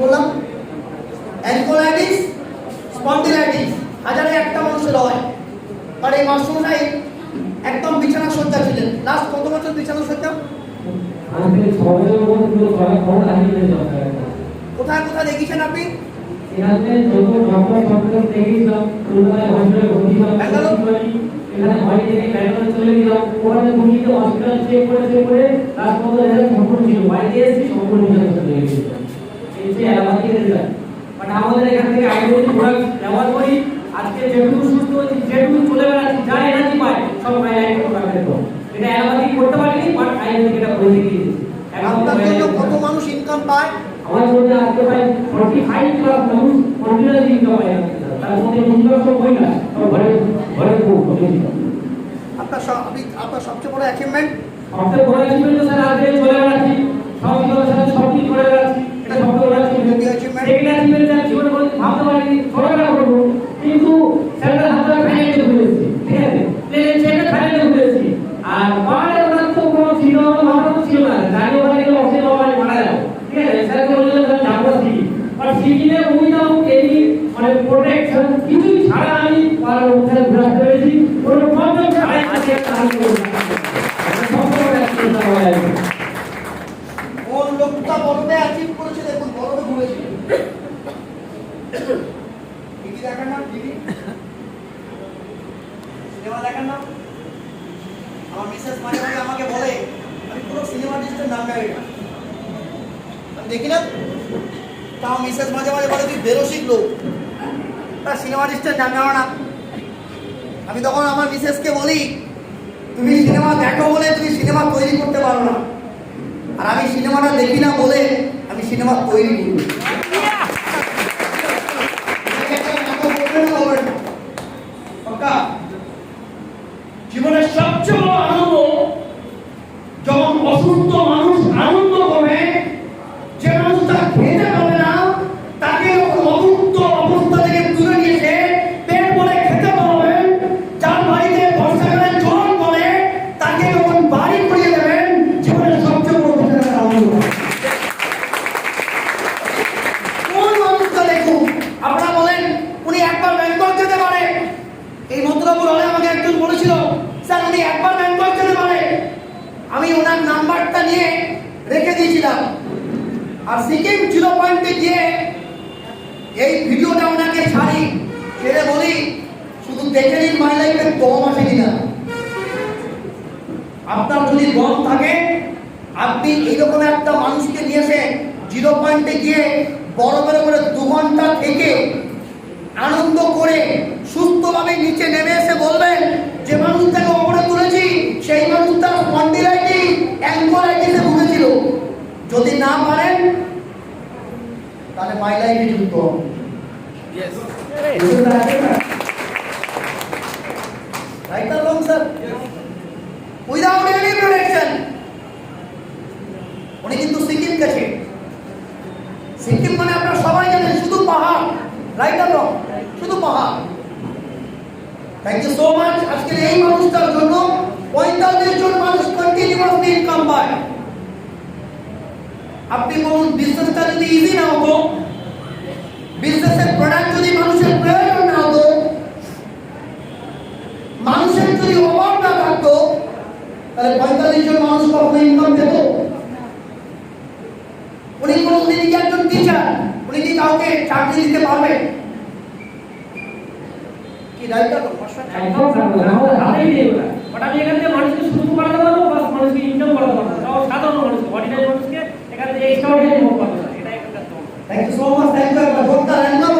বললাম অ্যানকোলাইটিস স্পন্ডিলাইটিস হাজারে একটা মানুষের হয়। আর এই মাস্টারমশাই একদম বিছানা সজ্জা ছিলেন। লাস্ট কত বছর বিছানা সজ্জা? কোথায় কোথায় দেখিয়েছেন আপনি? সম্পূর্ণ যে অ্যালোপ্যাথি রেজাল্ট বাট আমাদের এখান থেকে আয়ুর্বেদিক প্রোডাক্ট ব্যবহার করি আজকে যেটুকু সুস্থ হচ্ছি যেটুকু চলে বেড়াচ্ছি যা এনার্জি পাই সব আয়ুর্বেদিক প্রোডাক্টের তো এটা অ্যালোপ্যাথি করতে পারিনি বাট আয়ুর্বেদিক এটা করে দেখিয়েছি। এখন আপনার কত মানুষ ইনকাম পায়? আমার মধ্যে আজকে প্রায় ফর্টি ফাইভ ক্লাস মানুষ কন্টিনিউয়াস ইনকাম পায় তার মধ্যে নিজস্ব মহিলা সব ঘরে ঘরে বউ আপনার আপনার সবচেয়ে বড় অ্যাচিভমেন্ট সবচেয়ে বড় অ্যাচিভমেন্ট স্যার আজকে চলে বেড়াচ্ছি। সেকেন্ড করব কিন্তু ঠিক আছে আর তো কোনো ছিল ভাবনা ছিল না জানি ওখানে গেলে পাওয়া মারা যাব ঠিক আছে স্যারকে এনি মানে প্রোটেকশন ছাড়া আমি পাহাড়ের উঠায় ঘুরাতে পেরেছি কোনো প্রবলেম কোন লোকটা বড়তে অ্যাচিভ করেছে দেখুন বড়তে ঘুরেছে টিভি সিনেমা আমার মিসেস না। আমি মিসেস আমি তখন আমার মিসেসকে বলি, তুমি সিনেমা দেখো বলে তুমি সিনেমা তৈরি করতে পারো না। আর আমি সিনেমাটা দেখি না বলে আমি সিনেমা তৈরি করি পাক্কা? জীবনের সবচেয়ে বড় আনন্দ যখন অসুস্থ মানুষ আনন্দ করে যে মানুষটা খেতে পারে না তাকে যখন অমুক্ত অবস্থা থেকে তুলে নিয়ে এসে পেট ভরে খেতে পারবেন যার বাড়িতে বর্ষাকালে জল পড়ে তাকে যখন বাড়ি করিয়ে দেবেন জীবনের সবচেয়ে বড় বিচারের আনন্দ কোন মানুষটা দেখুন আপনারা বলেন উনি একবার ব্যাংকক যেতে পারে এই ভদ্রপুর হলে আমাকে একজন বলেছিল স্যার উনি একবার ব্যাংকক যেতে পারে আমি ওনার নাম্বারটা নিয়ে রেখে দিয়েছিলাম। আর সিকিম জিরো পয়েন্টে গিয়ে এই ভিডিওটা ওনাকে ছাড়ি, ছেড়ে বলি, শুধু দেখে নিন মাই লাইফে দম আসে কিনা। আপনার যদি দম থাকে, আপনি এইরকম একটা মানুষকে নিয়ে এসে জিরো পয়েন্টে গিয়ে বড় বড় করে দু ঘণ্টা থেকে আনন্দ করে সুস্থভাবে নিচে নেমে এসে বলবেন যে মানুষটাকে ওপরে তুলেছি সেই মানুষটা স্পন্ডিলাইটিস অ্যাঙ্কোলাইটিসে ভুগেছিল যদি না পারেন তাহলে মাই লাইফে যুক্ত হন। বুঝতে পারছেন Right or wrong, sir? Without any protection. উনি কিন্তু সিকিম গেছে। সিকিম মানে আপনারা সবাই জানেন শুধু পাহাড়। রাইট আর রং শুধু পাহাড়। থ্যাংক ইউ সো মাচ আজকে এই মানুষটার জন্য পঁয়তাল্লিশ জন মানুষ কন্টিনিউয়াসলি ইনকাম পায়। আপনি বলুন বিজনেসটা যদি ইজি না হতো বিজনেসের প্রোডাক্ট যদি মানুষের প্রয়োজন না হতো মানুষের যদি অভাব না থাকতো, তাহলে পঁয়তাল্লিশ জন মানুষ কখনো ইনকাম পেত? উনি কোনো উনি কি একজন টিচার উনি কি কাউকে চাকরি দিতে পারবে? কি বাট আমি এখান থেকে মানুষকে সুস্থ করাতে পারব মানুষকে ইনকাম করাতে পারব। সাধারণ মানুষকে। Thank you so much. Thank you. very much.